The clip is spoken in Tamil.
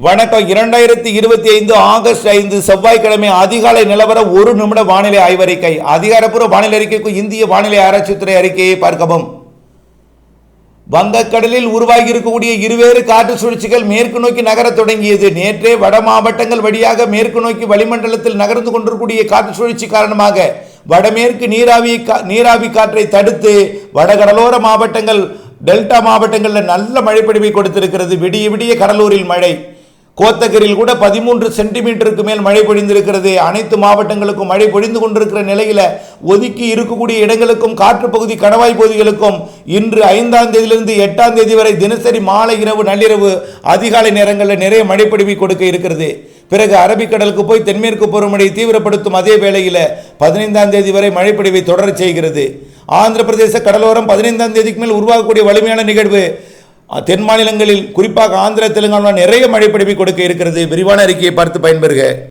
வணக்கம். இரண்டாயிரத்தி இருபத்தி ஐந்து ஆகஸ்ட் ஐந்து செவ்வாய்க்கிழமை அதிகாலை நிலவர ஒரு நிமிட வானிலை ஆய்வறிக்கை. அதிகாரப்பூர்வ வானிலை அறிக்கைக்கு இந்திய வானிலை ஆராய்ச்சித்துறை அறிக்கையை பார்க்கவும். வங்கக்கடலில் உருவாகி இருக்கக்கூடிய இருவேறு காற்று சுழற்சிகள் மேற்கு நோக்கி நகரத் தொடங்கியது. நேற்றே வட மாவட்டங்கள் வழியாக மேற்கு நோக்கி வளிமண்டலத்தில் நகர்ந்து கொண்டிருக்கக்கூடிய காற்று சுழற்சி காரணமாக வடமேற்கு நீராவி கா- நீராவி காற்றை தடுத்து வடகடலோர மாவட்டங்கள் டெல்டா மாவட்டங்களில் நல்ல மழைப்பொழிவை கொடுத்திருக்கிறது. விடிய விடிய கடலூரில் மழை. கோத்தகிரியில் கூட பதிமூன்று சென்டிமீட்டருக்கு மேல் மழை பொழிந்திருக்கிறது. அனைத்து மாவட்டங்களுக்கும் மழை பொழிந்து கொண்டிருக்கிற நிலையில் ஒதுக்கி இருக்கக்கூடிய இடங்களுக்கும் காற்றுப்பகுதி கணவாய் பகுதிகளுக்கும் இன்று ஐந்தாம் தேதியிலிருந்து எட்டாம் தேதி வரை தினசரி மாலை இரவு நள்ளிரவு அதிகாலை நேரங்களில் நிறைய மழைப்பொழிவை கொடுக்க இருக்கிறது. பிறகு அரபிக்கடலுக்கு போய் தென்மேற்கு பருவமழை தீவிரப்படுத்தும் அதே வேளையில் பதினைந்தாம் தேதி வரை மழைப்பொழிவை தொடரச் செய்கிறது. ஆந்திர பிரதேச கடலோரம் பதினைந்தாம் தேதிக்கு மேல் உருவாகக்கூடிய வலிமையான நிகழ்வு தென் மாநிலங்களில் குறிப்பாக ஆந்திர தெலுங்கானா நிறைய மழைப்பொழிவை கொடுக்க இருக்கிறது. விரிவான அறிக்கையை பார்த்து பயன்பெறுக.